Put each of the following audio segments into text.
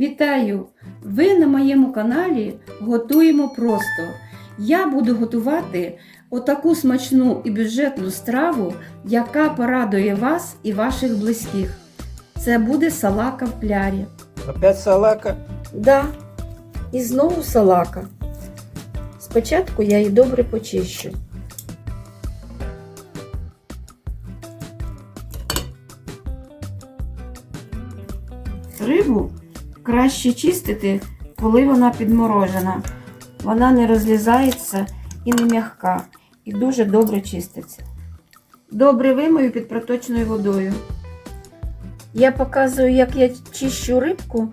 Вітаю! Ви на моєму каналі Готуємо просто. Я буду готувати отаку смачну і бюджетну страву, яка порадує вас і ваших близьких. Це буде салака в клярі. Опять салака? Да, і знову салака. Спочатку я її добре почищу. Рибу краще чистити, коли вона підморожена. Вона не розлізається і не м'яка, і дуже добре чиститься. Добре вимою під проточною водою. Я показую, як я чищу рибку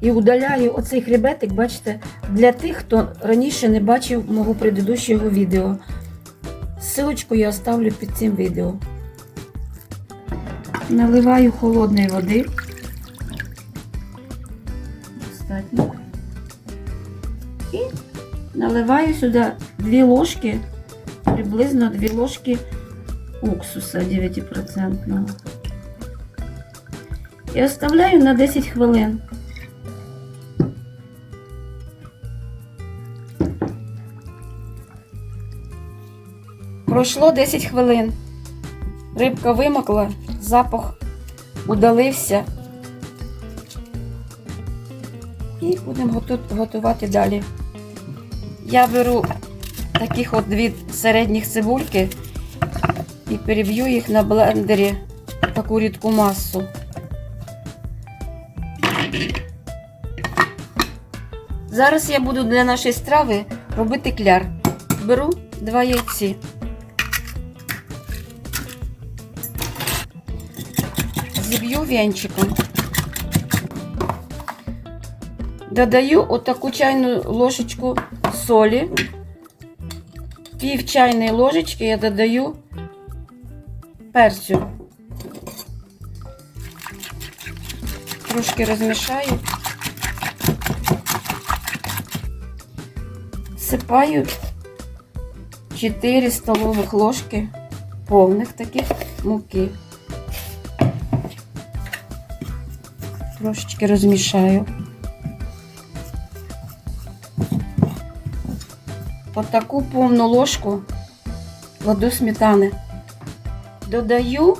і удаляю оцей хребетик, бачите, для тих, хто раніше не бачив мого предыдущого відео. Ссылочку я оставлю під цим відео. Наливаю холодної води. Наливаю сюди 2 ложки, приблизно 2 ложки уксуса 9%. І оставляю на 10 хвилин. Пройшло 10 хвилин. Рибка вимокла, запах удалився. І будемо готувати далі. Я беру таких от дві середніх цибульки і переб'ю їх на блендері в таку рідку масу. Зараз я буду для нашої страви робити кляр. Беру два яйці. Зіб'ю венчиком. Додаю отаку чайну ложечку солі. Пів чайної ложечки я додаю перцю. Трошки розмішаю. Сипаю 4 столових ложки повних таких муки. Трошечки розмішаю. Отаку повну ложку кладу сметани. Додаю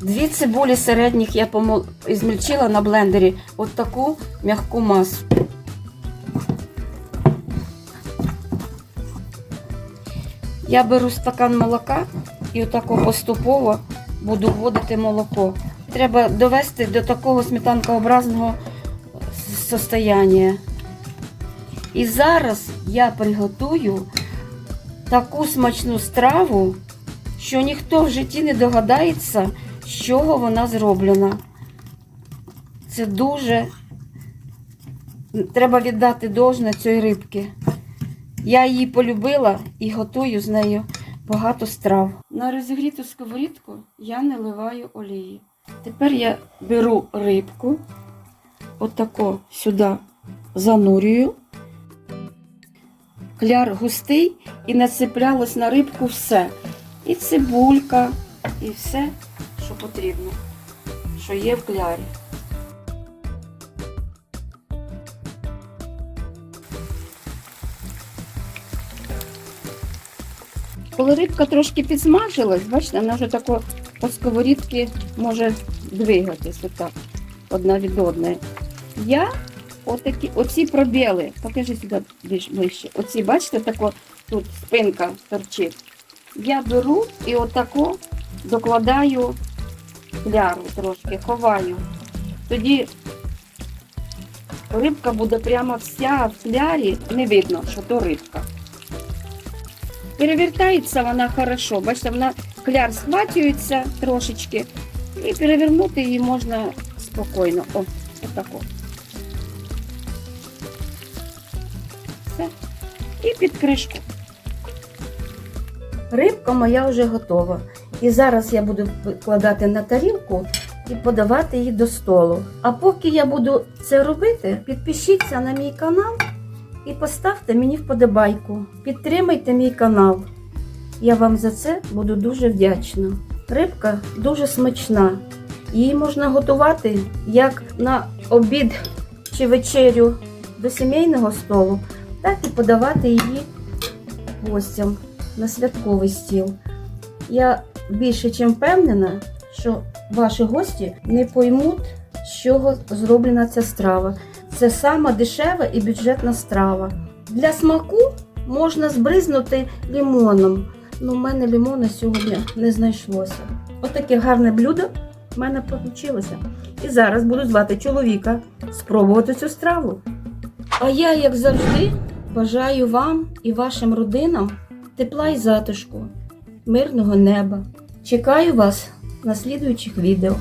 дві цибулі середніх, я помол... змельчила на блендері. От таку м'яку масу. Я беру стакан молока і отако поступово буду вводити молоко. Треба довести до такого сметанкообразного состояння. І зараз я приготую таку смачну страву, що ніхто в житті не догадається, з чого вона зроблена. Це дуже треба віддати должне цієї рибки. Я її полюбила і готую з нею багато страв. На розігріту сковорідку я наливаю олії. Тепер я беру рибку, отако сюди занурюю. Кляр густий і насиплялось на рибку все. І цибулька, і все, що потрібно, що є в клярі. Коли рибка трошки підсмажилась, бачите, вона вже тако по сковорідці може двигатись отак, одна від одної. Я отакі, оці пробіли, покажи сюди більш ближче. Оці, бачите, тако тут спинка торчить. Я беру і отако докладаю кляру трошки, ховаю. Тоді рибка буде прямо вся в клярі, не видно, що то рибка. Перевертається вона хорошо. Бачите, вона кляр схватюється трошечки. І перевернути її можна спокійно. О, отако. Все. І під кришку. Рибка моя вже готова. І зараз я буду викладати на тарілку і подавати її до столу. А поки я буду це робити, підпишіться на мій канал і поставте мені вподобайку. Підтримайте мій канал. Я вам за це буду дуже вдячна. Рибка дуже смачна. Її можна готувати як на обід чи вечерю до сімейного столу, так і подавати її гостям на святковий стіл. Я більше чим впевнена, що ваші гості не поймуть, з чого зроблена ця страва. Це сама дешева і бюджетна страва. Для смаку можна збризнути лімоном. Ну, в мене лімона сьогодні не знайшлося. Отаке гарне блюдо в мене вийшло. І зараз буду звати чоловіка спробувати цю страву. А я, як завжди, бажаю вам і вашим родинам тепла і затишку, мирного неба. Чекаю вас на слідуючих відео.